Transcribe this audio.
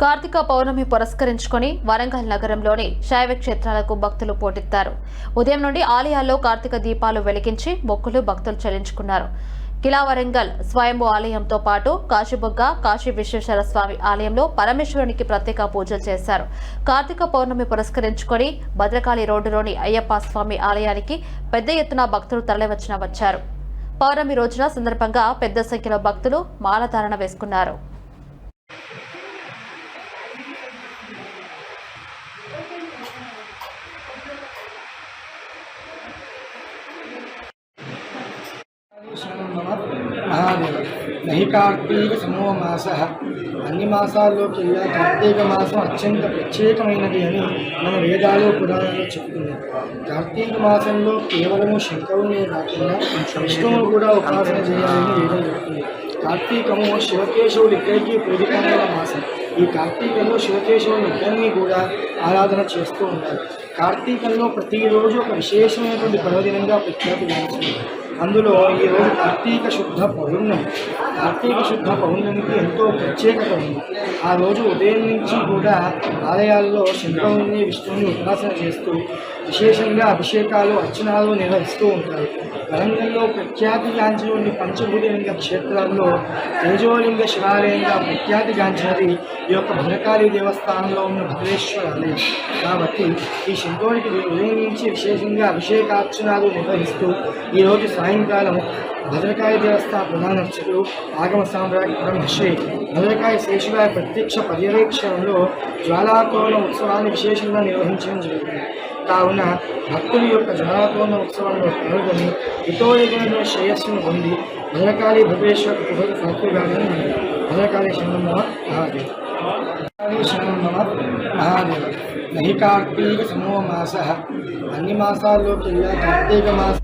కార్తీక పౌర్ణమి పురస్కరించుకొని వరంగల్ నగరంలోని శైవ క్షేత్రాలకు భక్తులు పోటెత్తారు. ఉదయం నుండి ఆలయాల్లో కార్తీక దీపాలు వెలిగించి మొక్కులు భక్తులు చెల్లించుకున్నారు. కిలా వరంగల్ స్వయంభు ఆలయంతో పాటు కాశీబుగ్గ కాశీ విశ్వేశ్వర స్వామి ఆలయంలో పరమేశ్వరునికి ప్రత్యేక పూజలు చేశారు. కార్తీక పౌర్ణమి పురస్కరించుకొని భద్రకాళి రోడ్డులోని అయ్యప్ప స్వామి ఆలయానికి పెద్ద ఎత్తున భక్తులు తరలివచ్చిన వచ్చారు. పౌర్ణమి రోజున సందర్భంగా పెద్ద సంఖ్యలో భక్తులు మాలధారణ వేసుకున్నారు. మహాదేవ. నహి కార్తీక సమూహ మాస. అన్ని మాసాల్లోకెల్లా కార్తీక మాసం అత్యంత ప్రత్యేకమైనది అని మన వేదాలు పురాణాలు చెప్తున్నాయి. కార్తీక మాసంలో కేవలము శంకరునే కాకుండా విష్ణువును కూడా ఉపాసన చేయాలని వేదం చెప్తుంది. కార్తీకము శివకేశవులు ఇద్దరికీ పూజితమైన మాసం. ఈ కార్తీకంలో శివకేశవులు ఇద్దరినీ కూడా ఆరాధన చేస్తూ ఉంటారు. కార్తీకంలో ప్రతిరోజు ఒక విశేషమైనటువంటి పర్వదినంగా ప్రఖ్యాతి గాంచింది అందులో ఈరోజు రోజు కార్తీక శుద్ధ పౌర్ణమి. కార్తీక శుద్ధ పౌర్ణమికి ఎంతో ప్రత్యేకత ఉంది. ఆ రోజు ఉదయం నుంచి కూడా ఆలయాల్లో శంకరుని విష్ణువుని ఉపాసన చేస్తూ విశేషంగా అభిషేకాలు అర్చనాలు నిర్వహిస్తూ ఉంటారు. వరంగల్లో ప్రఖ్యాతిగాంచినటువంటి పంచభూతలింగ క్షేత్రాల్లో తేజోలింగ శివాలయంగా ప్రఖ్యాతిగాంచినది ఈ యొక్క భద్రకాళి దేవస్థానంలో ఉన్న భద్రేశ్వర ఆలయం కాబట్టి ఈ శంకరునికి ఉదయం నుంచి విశేషంగా అభిషేకార్చనాలు నిర్వహిస్తూ ఈరోజు సాయంకాలం భద్రకాళి దేవస్థాన ప్రధాన అర్చకులు ఆగమ సామ్రాట్ బ్రహ్మశ్రీ భద్రకాయ శేషుగారి ప్రత్యక్ష పర్యవేక్షణలో జ్వాలాకోణ ఉత్సవాన్ని విశేషంగా నిర్వహించడం జరిగింది కావున భక్తుల యొక్క జ్వాలాకోణ ఉత్సవంలో పాల్గొని హితోయుగంలో శ్రేయస్సును పొంది భద్రకాళి భువేశ్వర కృపకు పాత్రుగాలని భద్రకాళి శరణమ్మ మహాదేవ్. భద్రకాళి శరణమ్మ మహాదేవ. నహి కార్తీక మాస అన్ని మాసాల్లోకెల్లా కార్తీక మాస.